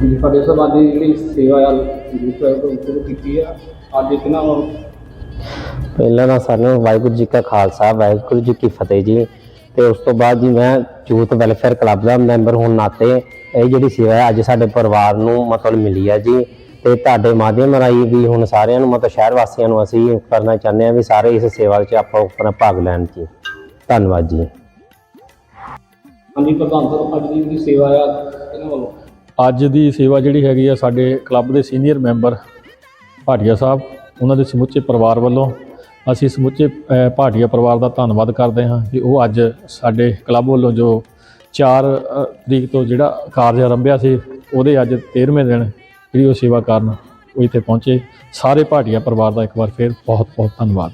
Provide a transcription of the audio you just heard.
ਜੀ ਸਾਡੇ ਸਮਾਜ ਦੀ ਜਿਹੜੀ ਸੇਵਾ ਆ ਦੂਸਰਾ ਤੋਂ ਸ਼ੁਰੂ ਕੀਤੀ ਆ। ਅੱਜ ਕਿਨਾਂ ਨੂੰ ਪਹਿਲਾਂ ਤਾਂ ਸਾਨੂੰ ਵਾਹਿਗੁਰੂ ਜੀ ਕਾ ਖਾਲਸਾ ਵਾਹਿਗੁਰੂ ਜੀ ਕੀ ਫਤਿਹ ਜੀ। ਤੇ ਉਸ ਤੋਂ ਬਾਅਦ ਜੀ ਮੈਂ ਯੂਥ ਵੈਲਫੇਅਰ ਕਲੱਬ ਦਾ ਮੈਂਬਰ ਹੋਣ ਨਾਤੇ ਇਹ ਜਿਹੜੀ ਸੇਵਾ ਹੈ ਅੱਜ ਸਾਡੇ ਪਰਿਵਾਰ ਨੂੰ ਮਤਲਬ ਮਿਲੀ ਹੈ ਜੀ। ਤੇ ਤੁਹਾਡੇ ਮਾਧਿਅਮ ਰਾਹੀਂ ਵੀ ਹੁਣ ਸਾਰਿਆਂ ਨੂੰ ਮਤਲਬ ਸ਼ਹਿਰ ਵਾਸੀਆਂ ਨੂੰ ਅਸੀਂ ਕਰਨਾ ਚਾਹੁੰਦੇ ਹਾਂ ਵੀ ਸਾਰੇ ਇਸ ਸੇਵਾ ਵਿੱਚ ਆਪਾਂ ਆਪਣਾ ਭਾਗ ਲੈਣ ਜੀ। ਧੰਨਵਾਦ ਜੀ। ਹਾਂਜੀ ਪ੍ਰਧਾਨ ਸਾਹਿਬ ਅੱਜ ਦੀ ਜਿਹੜੀ ਸੇਵਾ ਆ ਅੱਜ ਦੀ ਸੇਵਾ ਜਿਹੜੀ ਹੈਗੀ ਆ ਸਾਡੇ ਕਲੱਬ ਦੇ ਸੀਨੀਅਰ ਮੈਂਬਰ ਭਾਟੀਆ ਸਾਹਿਬ, ਉਹਨਾਂ ਦੇ ਸਮੁੱਚੇ ਪਰਿਵਾਰ ਵੱਲੋਂ ਅਸੀਂ ਸਮੁੱਚੇ ਭਾਟੀਆ ਪਰਿਵਾਰ ਦਾ ਧੰਨਵਾਦ ਕਰਦੇ ਹਾਂ ਕਿ ਉਹ ਅੱਜ ਸਾਡੇ ਕਲੱਬ ਵੱਲੋਂ ਜੋ 4 ਤਰੀਕ ਤੋਂ ਜਿਹੜਾ ਕਾਰਜ ਆਰੰਭਿਆ ਸੀ, ਉਹਦੇ ਅੱਜ 13ਵੇਂ ਦਿਨ ਜਿਹੜੀ ਉਹ ਸੇਵਾ ਕਰਨ ਉਹ ਇੱਥੇ ਪਹੁੰਚੇ। ਸਾਰੇ ਭਾਟੀਆ ਪਰਿਵਾਰ ਦਾ ਇੱਕ ਵਾਰ ਫਿਰ ਬਹੁਤ ਬਹੁਤ ਧੰਨਵਾਦ।